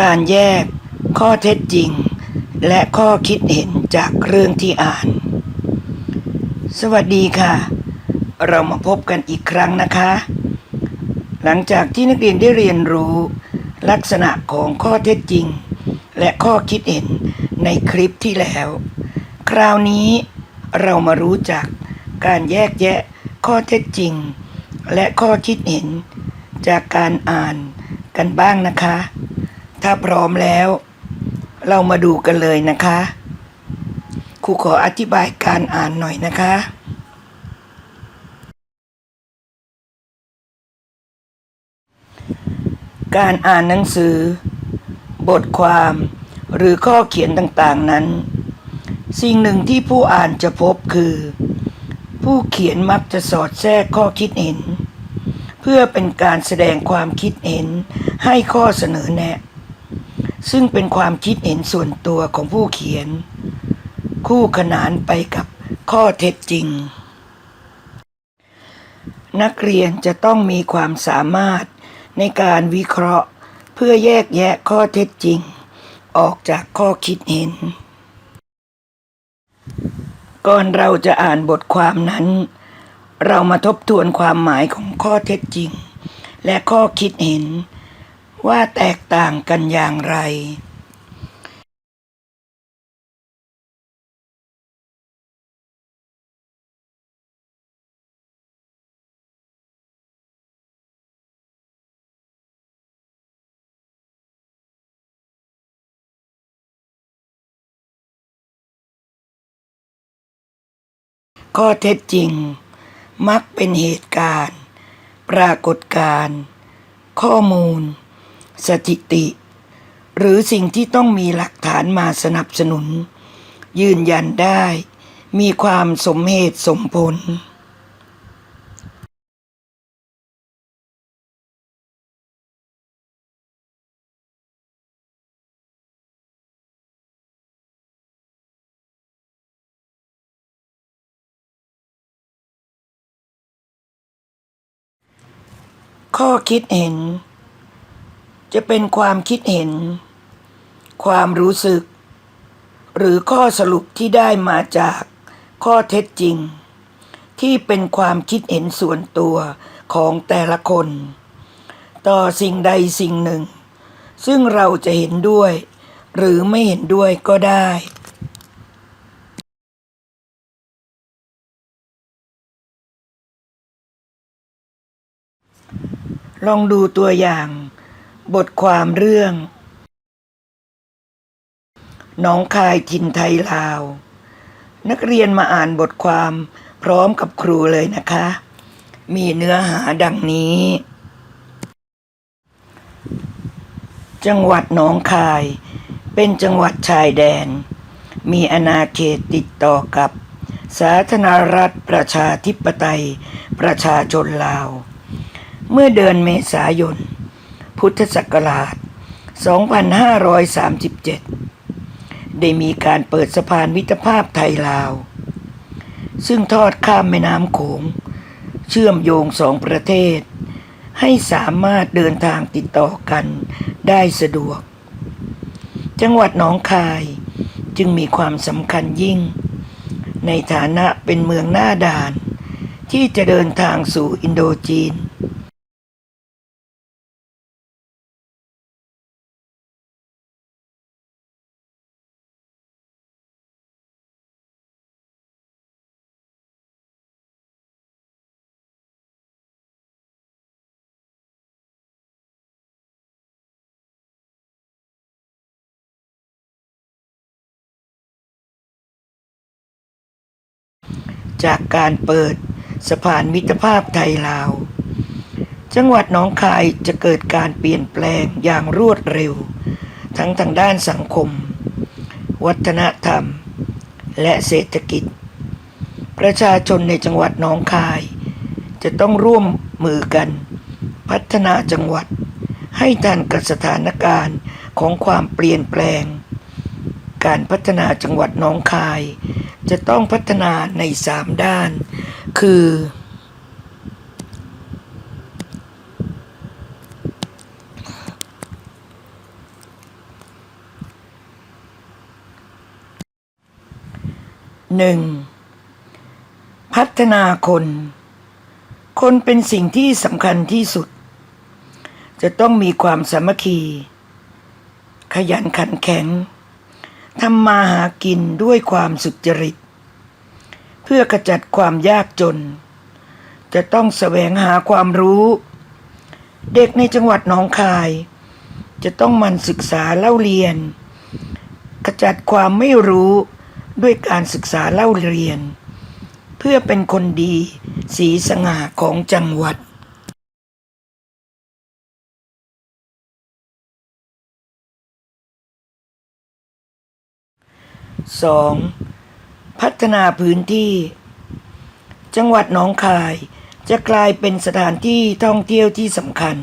การแยกข้อเท็จจริง และข้อคิดเห็นจากเรื่องที่อ่าน สวัสดีค่ะ เรามาพบกันอีกครั้งนะคะ หลังจากที่นักเรียนได้เรียนรู้ ลักษณะของข้อเท็จจริง และข้อคิดเห็นในคลิปที่แล้ว คราวนี้เรามารู้จักการแยกแยะข้อเท็จจริง และข้อคิดเห็นจากการอ่านกันบ้างนะคะ ถ้าพร้อมแล้ว เรามาดูกันเลยนะคะครูขออธิบายการอ่านหน่อยนะคะการอ่านหนังสือ บทความหรือข้อเขียนต่างๆนั้น สิ่งหนึ่งที่ผู้อ่านจะพบคือ ผู้เขียนมักจะสอดแทรกข้อคิดเห็น เพื่อเป็นการแสดงความคิดเห็นให้ข้อเสนอแนะ ซึ่งเป็นความคิดเห็นส่วนตัวของผู้เขียน คู่ขนานไปกับข้อเท็จจริง นักเรียนจะต้องมีความสามารถในการวิเคราะห์ เพื่อแยกแยะข้อเท็จจริง ออกจากข้อคิดเห็น ก่อนเราจะอ่านบทความนั้น เรามาทบทวนความหมายของข้อเท็จจริง และข้อคิดเห็น ว่าแตกต่างกันอย่างไร ข้อเท็จจริง มักเป็นเหตุการณ์ ปรากฏการณ์ ข้อมูล สถิติ หรือสิ่งที่ต้องมีหลักฐานมาสนับสนุน ยืนยันได้ มีความสมเหตุสมผลข้อคิดเห็น จะเป็นความคิดเห็น ความรู้สึก หรือข้อสรุปที่ได้มาจากข้อเท็จจริง ที่เป็นความคิดเห็นส่วนตัวของแต่ละคน ต่อสิ่งใดสิ่งหนึ่ง ซึ่งเราจะเห็นด้วย หรือไม่เห็นด้วยก็ได้ลองดูตัวอย่าง บทความเรื่องหน้องคายทินไทยลาว นักเรียนมาอ่านบทความพร้อมกับครูเลยนะคะ มีเนื้อหาดังนี้ จังหวัดหนองคาย เป็นจังหวัดชายแดน มีอาณาเขตติดต่อกับ สาธารณรัฐประชาธิปไตยประชาชนลาว เมื่อเดือนเมษายน พุทธศักราช 2537 ได้มีการเปิดสะพานมิตรภาพไทยลาว ซึ่งทอดข้ามแม่น้ำโขง เชื่อมโยงสองประเทศ ให้สามารถเดินทางติดต่อกันได้สะดวก จังหวัดหนองคายจึงมีความสำคัญยิ่ง ในฐานะเป็นเมืองหน้าด่าน ที่จะเดินทางสู่อินโดจีน จากการเปิดสะพานมิตรภาพไทยลาว จังหวัดหนองคายจะเกิดการเปลี่ยนแปลงอย่างรวดเร็ว ทั้งทางด้านสังคม วัฒนธรรม และเศรษฐกิจ ประชาชนในจังหวัดหนองคาย จะต้องร่วมมือกัน พัฒนาจังหวัด ให้ทันกับสถานการณ์ของความเปลี่ยนแปลง การพัฒนาจังหวัดหนองคาย จะต้องพัฒนาใน 3 ด้าน คือ 1. พัฒนาคน คนเป็นสิ่งที่สำคัญที่สุด จะต้องมีความสามัคคี ขยันขันแข็งง ทำมาหากินด้วยความสุจริต เพื่อกระจัดความยากจน จะต้องแสวงหาความรู้ เด็กในจังหวัดหนองคาย จะต้องมันศึกษาเล่าเรียนขจัดความไม่รู้ด้วยการศึกษาเล่าเรียน เพื่อเป็นคนดีสีสง่าของจังหวัด 2. พัฒนาพื้นที่ จังหวัดหนองคายจะกลายเป็นสถานที่ท่องเที่ยวที่สำคัญ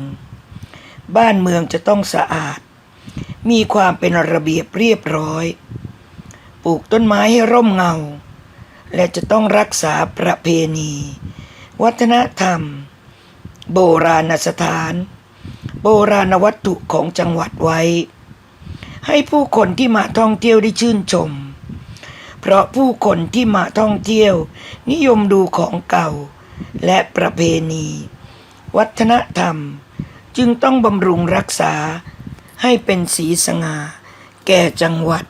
บ้านเมืองจะต้องสะอาด มีความเป็นระเบียบเรียบร้อย ปลูกต้นไม้ให้ร่มเงา และจะต้องรักษาประเพณี วัฒนธรรม โบราณสถาน โบราณวัตถุของจังหวัดไว้ ให้ผู้คนที่มาท่องเที่ยวได้ชื่นชม เพราะผู้คนที่มาท่องเที่ยว นิยมดูของเก่า และประเพณี วัฒนธรรม จึงต้องบำรุงรักษาให้เป็นสีสง่าแก่จังหวัด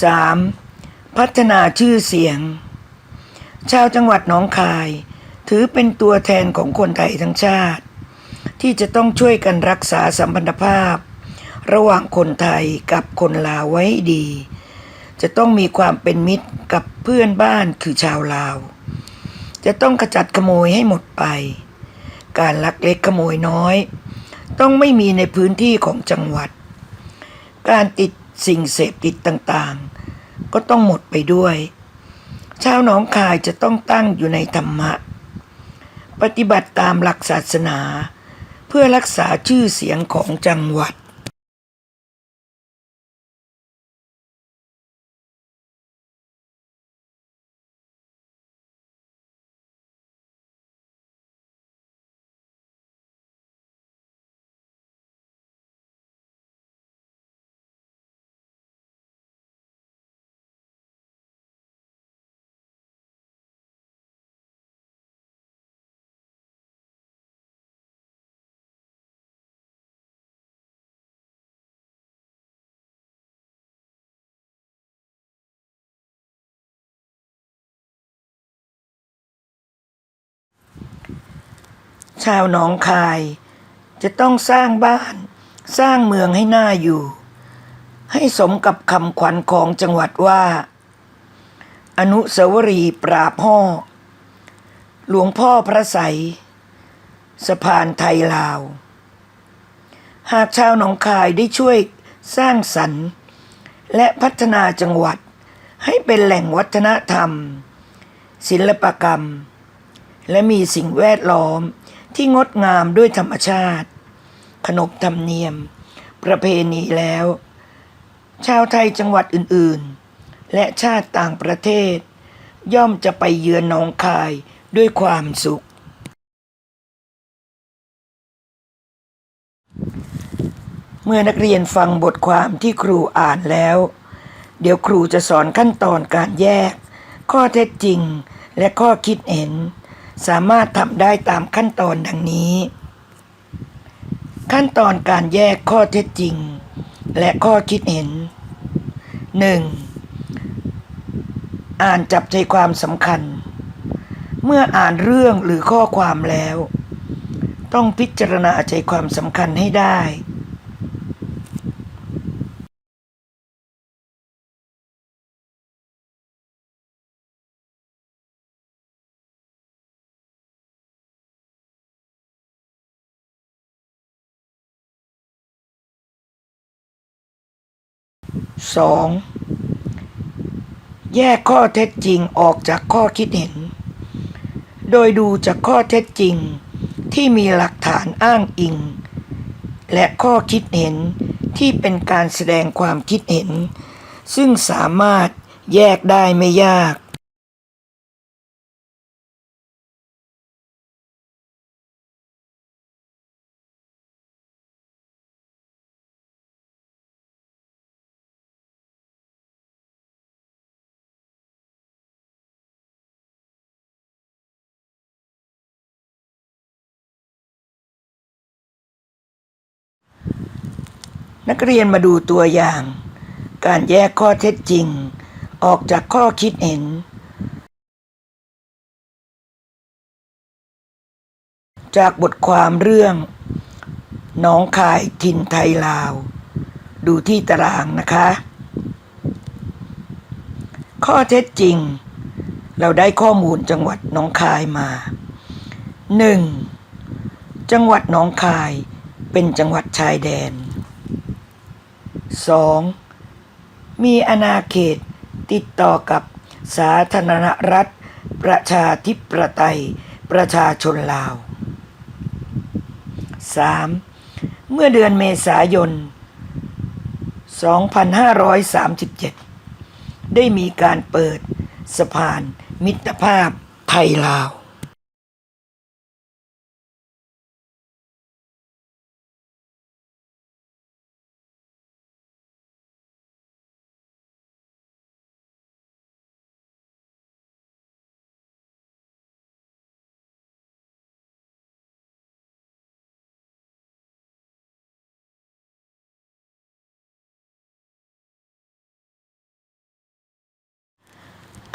3. พัฒนาชื่อเสียง ชาวจังหวัดหนองคาย ถือเป็นตัวแทนของคนไทยทั้งชาติ ที่จะต้องช่วยกันรักษาสัมพันธภาพ ระหว่างคนไทยกับคนลาวไว้ดี จะต้องมีความเป็นมิตรกับเพื่อนบ้านคือชาวลาว จะต้องขจัดขโมยให้หมดไป การลักเล็กขโมยน้อย ต้องไม่มีในพื้นที่ของจังหวัด การติด สิ่งเสพติดต่างๆ ก็ต้องหมดไปด้วย ชาวหนองคายจะต้องตั้งอยู่ในธรรมะ ปฏิบัติตามหลักศาสนา เพื่อรักษาชื่อเสียงของจังหวัด ชาวหนองคาย จะต้องสร้างบ้าน สร้างเมืองให้น่าอยู่ ให้สมกับคำขวัญของจังหวัดว่า อนุสาวรีย์ปราบห่อ หลวงพ่อพระไสยสะพานไทยลาว หากชาวหนองคายได้ช่วยสร้างสรรค์และพัฒนาจังหวัดให้เป็นแหล่งวัฒนธรรม ศิลปกรรม และมีสิ่งแวดล้อม ที่งดงามด้วยธรรมชาติ ขนบธรรมเนียม ประเพณีแล้ว ชาวไทยจังหวัดอื่นๆ และชาติต่างประเทศ ย่อมจะไปเยือนหนองคายด้วยความสุข เมื่อนักเรียนฟังบทความที่ครูอ่านแล้ว เดี๋ยวครูจะสอนขั้นตอนการแยก ข้อเท็จจริงและข้อคิดเห็น สามารถทำได้ตามขั้นตอนดังนี้ ขั้นตอนการแยกข้อเท็จจริง และข้อคิดเห็น 1. อ่านจับใจความสำคัญ เมื่ออ่านเรื่องหรือข้อความแล้ว ต้องพิจารณาใจความสำคัญให้ได้ 2. แยกข้อเท็จจริงออกจากข้อคิดเห็น โดยดูจากข้อเท็จจริงที่มีหลักฐานอ้างอิง และข้อคิดเห็นที่เป็นการแสดงความคิดเห็น ซึ่งสามารถแยกได้ไม่ยาก นักเรียนมาดูตัวอย่าง การแยกข้อเท็จจริง ออกจากข้อคิดเห็น จากบทความเรื่องน้องคายทินไทยลาว ดูที่ตารางนะคะ ข้อเท็จจริง เราได้ข้อมูลจังหวัดน้องคายมา 1. จังหวัดน้องคายเป็นจังหวัดชายแดน 2. มีอาณาเขตติดต่อกับสาธารณรัฐ ประชาธิปไตย ประชาชนลาว 3. เมื่อเดือนเมษายน 2537 ได้มีการเปิดสะพานมิตรภาพไทยลาว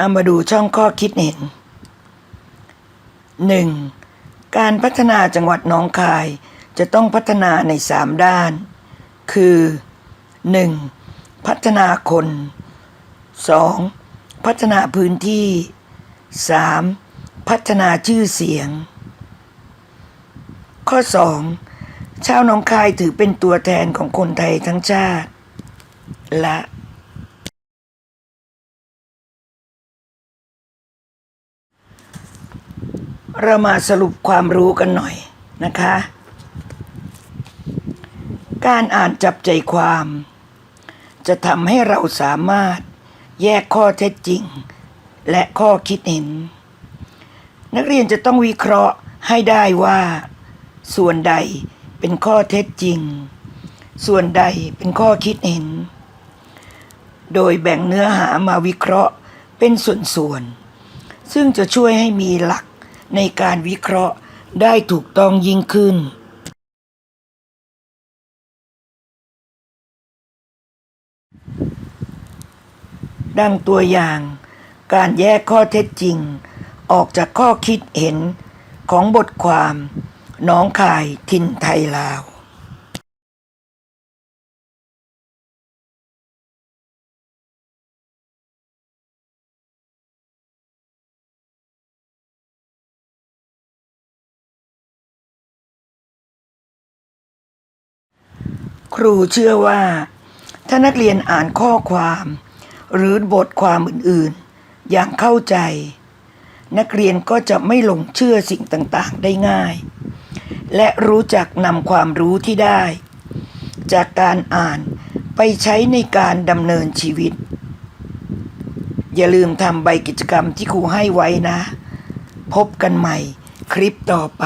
เอามาดูช่องข้อคิดเห็น 1. การพัฒนาจังหวัดหน้องคายจะต้องพัฒนาใน 3 ด้าน คือ 1. พัฒนาคน 2. พัฒนาพื้นที่ 3. พัฒนาชื่อเสียง ข้อ 2. ชาวหนองคายถือเป็นตัวแทนของคนไทยทั้งชาติ และ เรามาสรุปความรู้กันหน่อยนะคะ การอ่านจับใจความ จะทำให้เราสามารถแยกข้อเท็จจริง และข้อคิดเห็น นักเรียนจะต้องวิเคราะห์ให้ได้ว่า ส่วนใดเป็นข้อเท็จจริง ส่วนใดเป็นข้อคิดเห็น โดยแบ่งเนื้อหามาวิเคราะห์เป็นส่วนๆซึ่งจะช่วยให้มีหลัก ในการวิเคราะห์ได้ถูกต้องยิ่งขึ้นดังตัวอย่าง การแยกข้อเท็จจริง ออกจากข้อคิดเห็นของบทความ น้องคายทินไทยลาว ครูเชื่อว่า ถ้านักเรียนอ่านข้อความ หรือบทความอื่นๆ อย่างเข้าใจ นักเรียนก็จะไม่หลงเชื่อสิ่งต่างๆ ได้ง่าย และรู้จักนำความรู้ที่ได้ จากการอ่านไปใช้ในการดำเนินชีวิต อย่าลืมทำใบกิจกรรมที่ครูให้ไว้นะ พบกันใหม่คลิปต่อไป